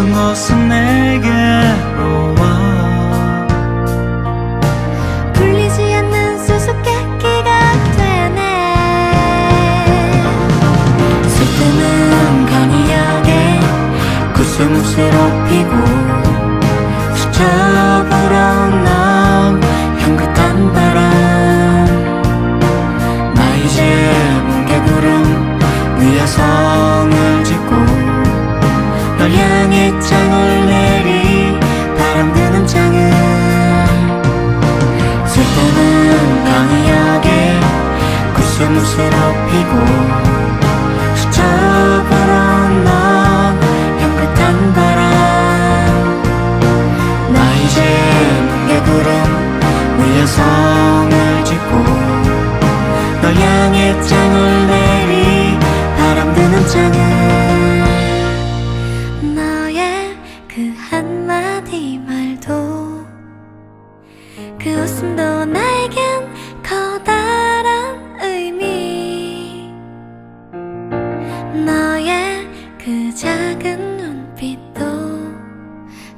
모든 것은 내게로 와. 풀리지 않는 수수께끼가 되네. 슬픔은 간이 역에 코스모스로 피고 불 코스모스로 피고 스쳐 불어온 넌 향긋한 바람. 나 이제 뭉게구름 위에 성을 짓고 널 향해 창을 내리 바람 드는 창을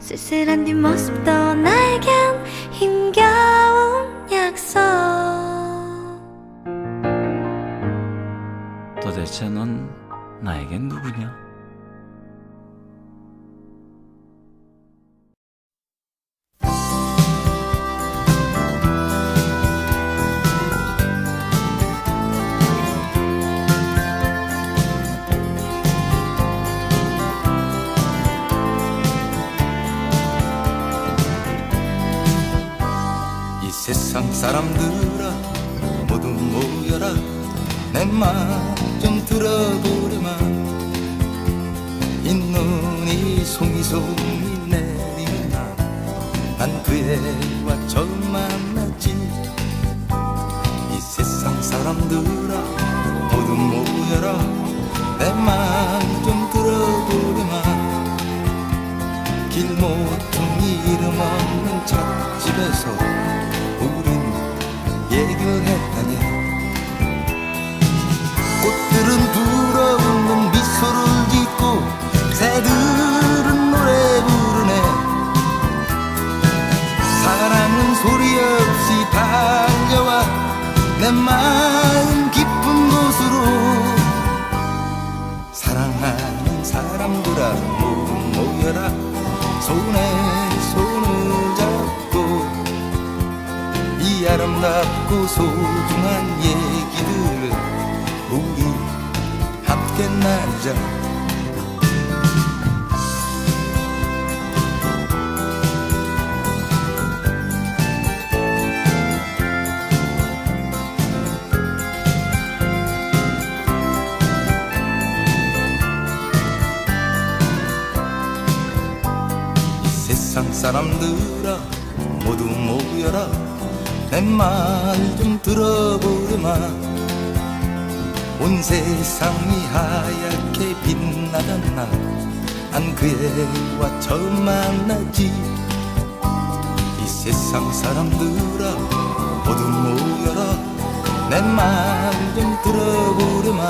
쓸쓸한 뒷모습도 나에겐 힘겨운 약속 도대체 넌 나에겐 누구냐? 사람들아 모두 모여라. 내 말 좀 들어보렴아 이 눈이 송이송이 내리는 날난 그 애와 처음 만났지. 이 세상 사람들아 모두 모여라. 내 말 좀 들어보렴아 길모퉁이 이름 없는 찻집에서 사랑은 소리 없이 달려와 내 마음 깊은 곳으로. 사랑하는 사람들아 모여라. 손에 손을 잡고 이 아름답고 소중한 얘기들을 우리 함께 나누자 사람들아 모두 모여라. 내 말 좀 들어보렴아 온 세상이 하얗게 빛나던 날난 그 애와 처음 만났지. 이 세상 사람들아 모두 모여라. 내 말 좀 들어보렴아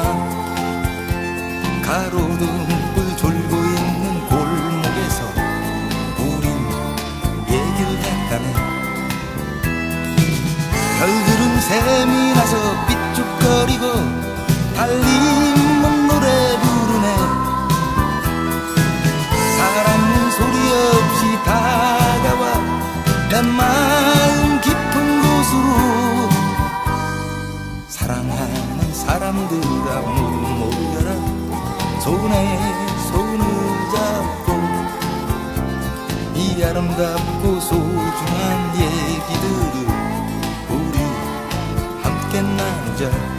가로등 별들은 샘이 나서 삐죽거리고 달림은 노래 부르네. 사람은 소리 없이 다가와 내 마음 깊은 곳으로. 사랑하는 사람들아 모여라. 손에 손을 잡고 이 아름답고 소중한 얘 기